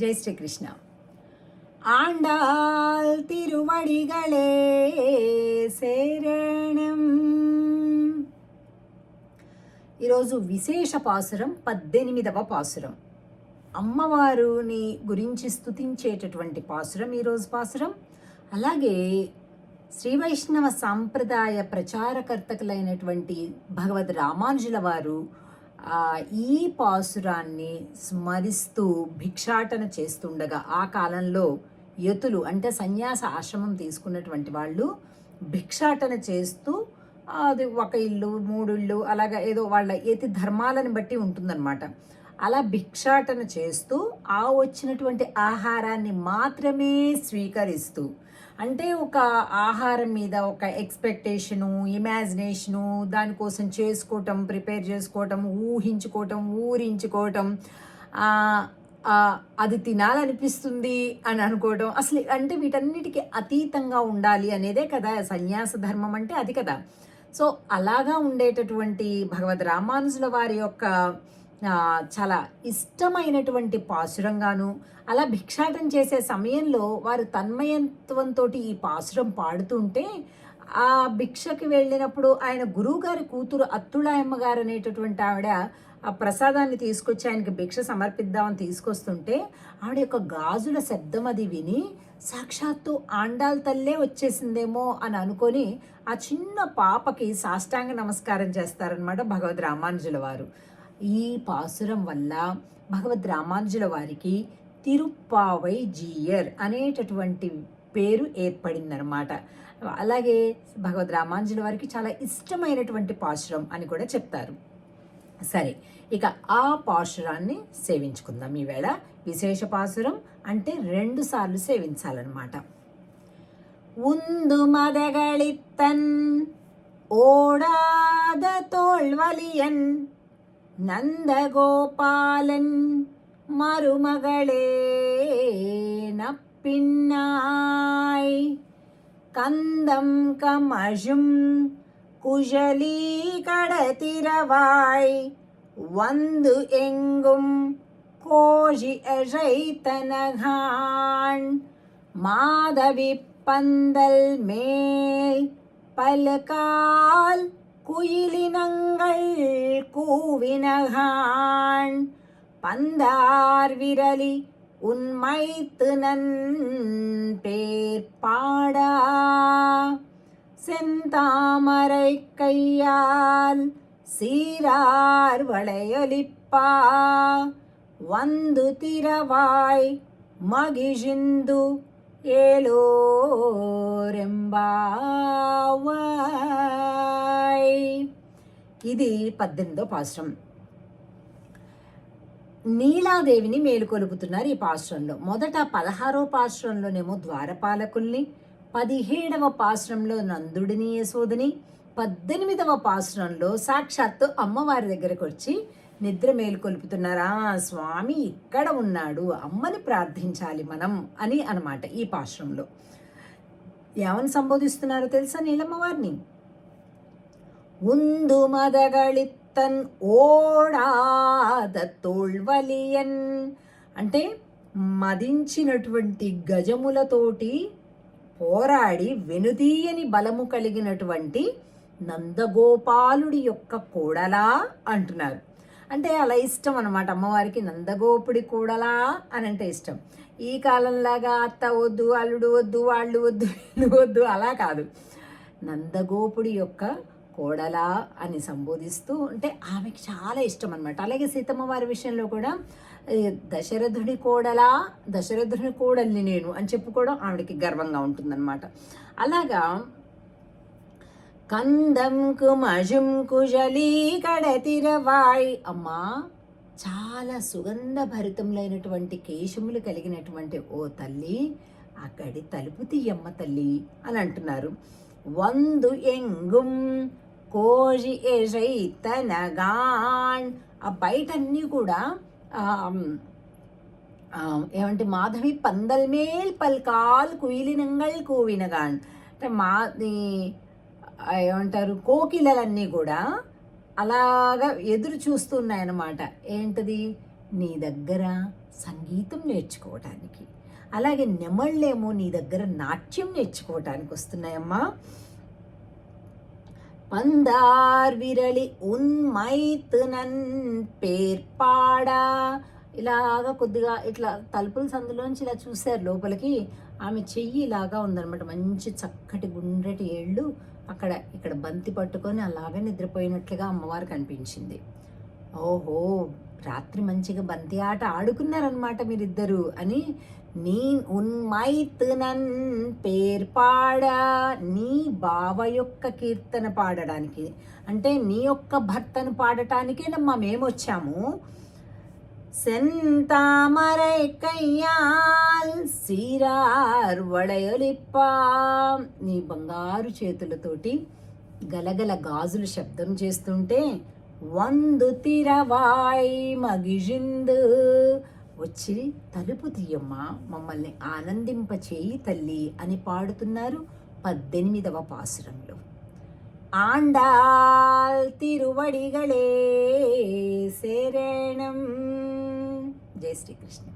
ஜெய் ஸ்ரீ கிருஷ்ணா ஆண்டாள் திருவடிகளே శరణం ఈరోజు విశేష పాసురం పద్దెనిమిదవ పాసురం అమ్మవారుని గురించి స్తుతించేటటువంటి పాసురం ఈరోజు పాసురం అలాగే శ్రీ వైష్ణవ సాంప్రదాయ ప్రచారకర్తకులైనటువంటి భగవద్ రామానుజుల వారు ఆ, ఈ పాసురాన్ని స్మరిస్తూ భిక్షాటన చేస్తుండగా ఆ కాలంలో యతులు అంటే సన్యాస ఆశ్రమం తీసుకున్నటువంటి వాళ్ళు భిక్షాటన చేస్తూ అది ఒక ఇల్లు మూడు ఇల్లు అలాగా ఏదో వాళ్ళ ఏతి ధర్మాలను బట్టి ఉంటుందన్నమాట. అలా భిక్షాటన చేస్తూ ఆ వచ్చినటువంటి ఆహారాన్ని మాత్రమే స్వీకరిస్తూ అంటే ఒక ఆహారం మీద ఒక ఎక్స్పెక్టేషను ఇమాజినేషను దానికోసం చేసుకోవటం ప్రిపేర్ చేసుకోవటం ఊహించుకోవటం ఊరించుకోవటం అది తినాలనిపిస్తుంది అని అనుకోవటం అసలు అంటే వీటన్నిటికీ అతీతంగా ఉండాలి అనేదే కదా సన్యాస ధర్మం అంటే అది కదా. సో అలాగా ఉండేటటువంటి భగవద్ రామానుజుల వారి యొక్క చాలా ఇష్టమైనటువంటి పాసురంగాను అలా భిక్షాటం చేసే సమయంలో వారు తన్మయత్వంతో ఈ పాసురం పాడుతుంటే ఆ భిక్షకి వెళ్ళినప్పుడు ఆయన గురువుగారి కూతురు అత్తుళాయమ్మ గారు అనేటటువంటి ఆవిడ ఆ ప్రసాదాన్ని తీసుకొచ్చి ఆయనకి భిక్ష సమర్పిద్దామని తీసుకొస్తుంటే ఆవిడ యొక్క గాజుల శబ్దం అది విని సాక్షాత్తు ఆండాల తల్లే వచ్చేసిందేమో అని అనుకొని ఆ చిన్న పాపకి సాష్టాంగ నమస్కారం చేస్తారనమాట భగవద్ రామానుజుల వారు. ఈ పాసురం వల్ల భగవద్ రామానుజుల వారికి తిరుప్పావై జీయర్ అనేటటువంటి పేరు ఏర్పడిందనమాట అలాగే భగవద్ రామానుజుల వారికి చాలా ఇష్టమైనటువంటి పాసురం అని కూడా చెప్తారు సరే ఇక ఆ పాశురాన్ని సేవించుకుందాం ఈవేళ విశేష పాసురం అంటే రెండు సార్లు సేవించాలన్నమాట உந்து மதகளித்தன் ஓடாத தோல்வலியன் நந்தகோபாலன் மருமகளே நப்பின்னாய். கந்தம் கமழும் குழலி கடத்திரவாய் வந்து எங்கும் கோஷி அழைத்தனகான் மாதவி பந்தல் மேல் பல்கால் குயிலினங்கள் கூவினகான். பந்தார் விரலி உன்மைத்து நன் பேர்பாடா செந்தாமரை கையால் சீரார் வளையொலிப்பா வந்து திரவாய் மகிழிந்து ఏలోరెంబావాయ్ ఇది పద్దెనిమిదో పాశ్రం. నీలాదేవిని మేలుకొలుపుతున్నారు ఈ పాశ్రంలో. మొదట పదహారో పాశ్రంలోనేమో ద్వారపాలకుల్ని పదిహేడవ పాశ్రంలో నందుడిని యశోదని పద్దెనిమిదవ పాశ్రంలో సాక్షాత్తు అమ్మవారి దగ్గరకు వచ్చి నిద్ర మేలుకొలుపుతున్నారా స్వామి ఇక్కడ ఉన్నాడు అమ్మని ప్రార్థించాలి మనం అని అన్నమాట ఈ పాశ్రంలో ఏమని సంబోధిస్తున్నారో తెలుసా నీలమ్మవారిని உந்து మదగళిత్తన్ ఓడాద తోల్వలియన్ అంటే మదించినటువంటి గజములతోటి పోరాడి వెనుదీయని బలము కలిగినటువంటి నందగోపాలుడి యొక్క కోడలా అంటున్నారు అంటే అలా ఇష్టం అనమాట అమ్మవారికి నందగోపుడి కూడలా అని అంటే ఇష్టం. ఈ కాలంలాగా అత్త వద్దు అల్లుడు వద్దు వాళ్ళు వద్దు వీళ్ళు వద్దు అలా కాదు. నందగోపుడి యొక్క కోడలా అని సంబోధిస్తూ అంటే ఆమెకి చాలా ఇష్టం అనమాట అలాగే సీతమ్మ వారి విషయంలో కూడా దశరథుడి కోడలా దశరథుడి కోడల్ని నేను అని చెప్పుకోవడం ఆవిడకి గర్వంగా ఉంటుందన్నమాట. అలాగా కందం కుమజుం కుజలీ కడతిరవాయ్. అమ్మా చాలా సుగంధ భరితములైనటువంటి కేశములు కలిగినటువంటి ఓ తల్లి అక్కడి తలుపు తీయమ్మ తల్లి అని అంటున్నారు. వందు ఎంగుం కోజి ఎజైతనగాన్ ఆ బయటన్నీ కూడా ఏమంటే మాధవి పందల్ మేల్ పల్కాల్ కుయిలినంగల్ కూవినగాన్. అంటే మా ఏమంటారు కోకిలలన్నీ కూడా అలాగా ఎదురు చూస్తున్నాయన్నమాట. ఏంటది? నీ దగ్గర సంగీతం నేర్చుకోవటానికి. అలాగే నెమళ్ళేమో నీ దగ్గర నాట్యం నేర్చుకోవటానికి వస్తున్నాయమ్మా. పందార్ విరళి ఉన్మైతునన్ పేర్పాడా ఇలాగా కొద్దిగా ఇట్లా తలుపుల సందులోంచి ఇలా చూశారు లోపలికి. ఆమె చెయ్యి ఇలాగా ఉందనమాట మంచి చక్కటి గుండ్రటి ఏళ్ళు అక్కడ ఇక్కడ బంతి పట్టుకొని అలాగే నిద్రపోయినట్లుగా అమ్మవారు కనిపించింది. ఓహో రాత్రి మంచిగా బంతి ఆట ఆడుకున్నారనమాట మీరిద్దరు అని నీ ఉన్మైతునన్ పేర్ పాడా నీ బావ యొక్క కీర్తన పాడడానికి. అంటే నీ యొక్క భర్తను పాడటానికేనమ్మా మేము వచ్చాము సెంతామరై కయ్యాల్ సీరార్ వడయొలిప్ప. నీ బంగారు చేతులతోటి గలగల గాజులు శబ్దం చేస్తుంటే వందు తిరవాయ్ మగిజిందు. వచ్చి తలుపు తీయమ్మా మమ్మల్ని ఆనందింపచేయి తల్లి అని పాడుతున్నారు పద్దెనిమిదవ పాసురంలో. ఆండాల్ తిరువడిగళే जय श्री कृष्ण